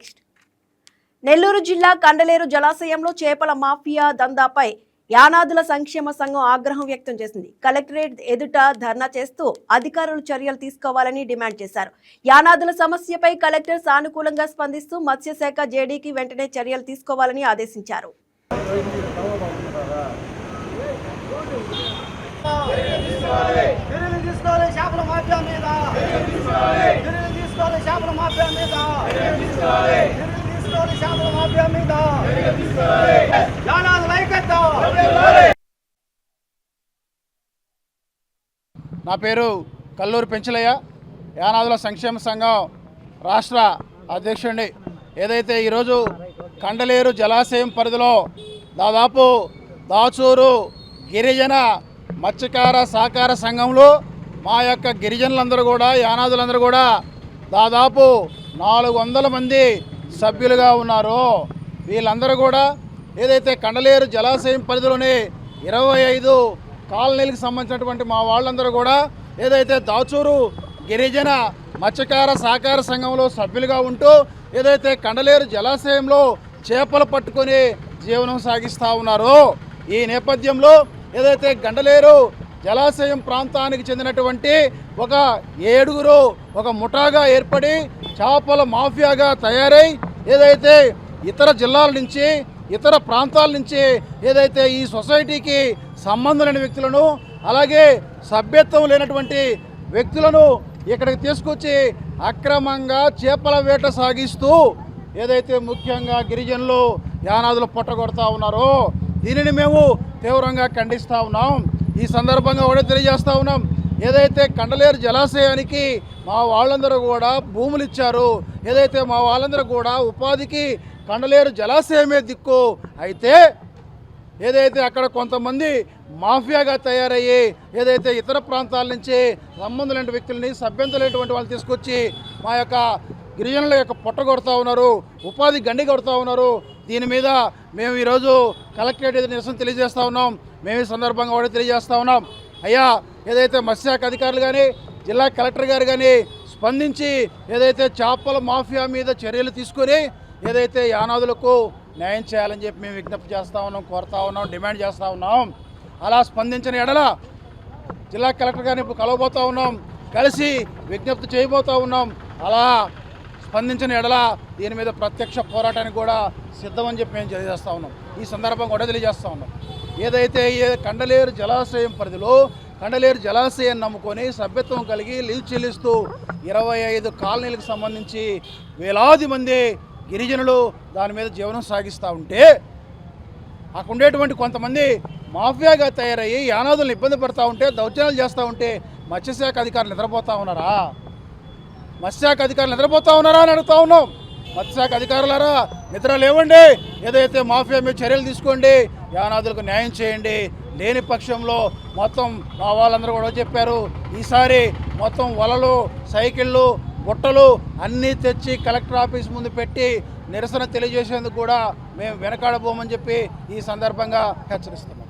Next. Nellore జిల్లా కండలేరు జలాశయంలో చేపల mafia దందాపై యానాదుల సంక్షేమ సంఘం ఆగ్రహం వ్యక్తం చేసింది. కలెక్టరేట్ ఎదుట ధర్నా చేస్తూ అధికారులు చర్యలు తీసుకోవాలని డిమాండ్ చేశారు. యానాదుల సమస్యపై కలెక్టర్ సానుకూలంగా స్పందిస్తూ మత్స్యశాఖ జేడీకి వెంటనే చర్యలు తీసుకోవాలని ఆదేశించారు. చర్యలు తీసుకోవాలి చేపల మాఫియా మీద. చర్యలు తీసుకోవాలి చేపల మాఫియా మీద. తీసుకోవాలి చేపల మాఫియా మీద. నా పేరు కల్లూరు పెంచలయ్య. యానాదుల సంక్షేమ సంఘం రాష్ట్ర అధ్యక్షుడిని. ఏదైతే ఈరోజు కండలేరు జలాశయం పరిధిలో దాదాపు దాచూరు గిరిజన మత్స్యకార సహకార సంఘంలో మా యొక్క గిరిజనులందరూ కూడా యానాదులందరూ కూడా దాదాపు నాలుగు వందల మంది సభ్యులుగా ఉన్నారు. వీళ్ళందరూ కూడా ఏదైతే కండలేరు జలాశయం పరిధిలోని ఇరవై ఐదు కాలనీలకు సంబంధించినటువంటి మా వాళ్ళందరూ కూడా ఏదైతే దాచూరు గిరిజన మత్స్యకార సహకార సంఘంలో సభ్యులుగా ఉంటూ ఏదైతే కండలేరు జలాశయంలో చేపలు పట్టుకొని జీవనం సాగిస్తూ ఉన్నారో ఈ నేపథ్యంలో ఏదైతే గండలేరు జలాశయం ప్రాంతానికి చెందినటువంటి ఒక ఏడుగురు ఒక ముఠాగా ఏర్పడి చేపల మాఫియాగా తయారై ఏదైతే ఇతర జిల్లాల నుంచి ఇతర ప్రాంతాల నుంచి ఏదైతే ఈ సొసైటీకి సంబంధం లేని వ్యక్తులను అలాగే సభ్యత్వం లేనటువంటి వ్యక్తులను ఇక్కడికి తీసుకొచ్చి అక్రమంగా చేపల వేట సాగిస్తూ ఏదైతే ముఖ్యంగా గిరిజనులు యానాదులు పొట్టగొడతా ఉన్నారో దీనిని మేము తీవ్రంగా ఖండిస్తూ ఉన్నాం. ఈ సందర్భంగా కూడా తెలియజేస్తా ఉన్నాం. ఏదైతే కండలేరు జలాశయానికి మా వాళ్ళందరూ కూడా భూములు ఇచ్చారు ఏదైతే మా వాళ్ళందరూ కూడా ఉపాధికి కండలేరు జలాశయమే దిక్కు అయితే ఏదైతే అక్కడ కొంతమంది మాఫియాగా తయారయ్యి ఏదైతే ఇతర ప్రాంతాల నుంచి సంబంధం లేని వ్యక్తులని సభ్యంతం లేనటువంటి వాళ్ళు తీసుకొచ్చి మా యొక్క గిరిజనుల యొక్క పొట్ట కొడుతూ ఉన్నారు ఉపాధి గండి కొడతా ఉన్నారు. దీని మీద మేము ఈరోజు కలెక్టరేట్ ఏదో నిరసన తెలియజేస్తూ ఉన్నాం. మేము ఈ సందర్భంగా కూడా తెలియజేస్తూ ఉన్నాం. అయ్యా ఏదైతే మత్స్యశాఖ అధికారులు కానీ జిల్లా కలెక్టర్ గారు కానీ స్పందించి ఏదైతే చేపల మాఫియా మీద చర్యలు తీసుకొని ఏదైతే యానాదులకు న్యాయం చేయాలని చెప్పి మేము విజ్ఞప్తి చేస్తూ ఉన్నాం కోరుతా ఉన్నాం డిమాండ్ చేస్తూ ఉన్నాం. అలా స్పందించిన ఎడల జిల్లా కలెక్టర్ గారిని ఇప్పుడు కలవబోతూ ఉన్నాం. కలిసి విజ్ఞప్తి చేయబోతూ ఉన్నాం. అలా స్పందించిన ఎడల దీని మీద ప్రత్యక్ష పోరాటానికి కూడా సిద్ధమని చెప్పి మేము తెలియజేస్తా ఉన్నాం. ఈ సందర్భంగా కూడా తెలియజేస్తా ఉన్నాం. ఏదైతే కండలేరు జలాశయం పరిధిలో కండలేరు జలాశయాన్ని నమ్ముకొని సభ్యత్వం కలిగి లీవ్ చెల్లిస్తూ ఇరవై ఐదు కాలనీలకు సంబంధించి వేలాది మంది గిరిజనులు దాని మీద జీవనం సాగిస్తూ ఉంటే అక్కడ ఉండేటువంటి కొంతమంది మాఫియాగా తయారయ్యి యానాదులను ఇబ్బంది పడతా ఉంటే దౌర్జన్యాలు చేస్తూ ఉంటే మత్స్యశాఖ అధికారులు నిద్రపోతా ఉన్నారా? మత్స్యశాఖ అధికారులు నిద్రపోతా ఉన్నారా అని అడుగుతా ఉన్నాం. మత్స్యశాఖ అధికారులారా నిద్ర లేవండి. ఏదైతే మాఫియా మీద చర్యలు తీసుకోండి యానాదులకు న్యాయం చేయండి. లేని పక్షంలో మొత్తం మా వాళ్ళందరూ కూడా చెప్పారు. ఈసారి మొత్తం వలలు సైకిళ్ళు బుట్టలు అన్నీ తెచ్చి కలెక్టర్ ఆఫీస్ ముందు పెట్టి నిరసన తెలియజేసేందుకు కూడా మేము వెనకాడబోమని చెప్పి ఈ సందర్భంగా హెచ్చరిస్తున్నాం.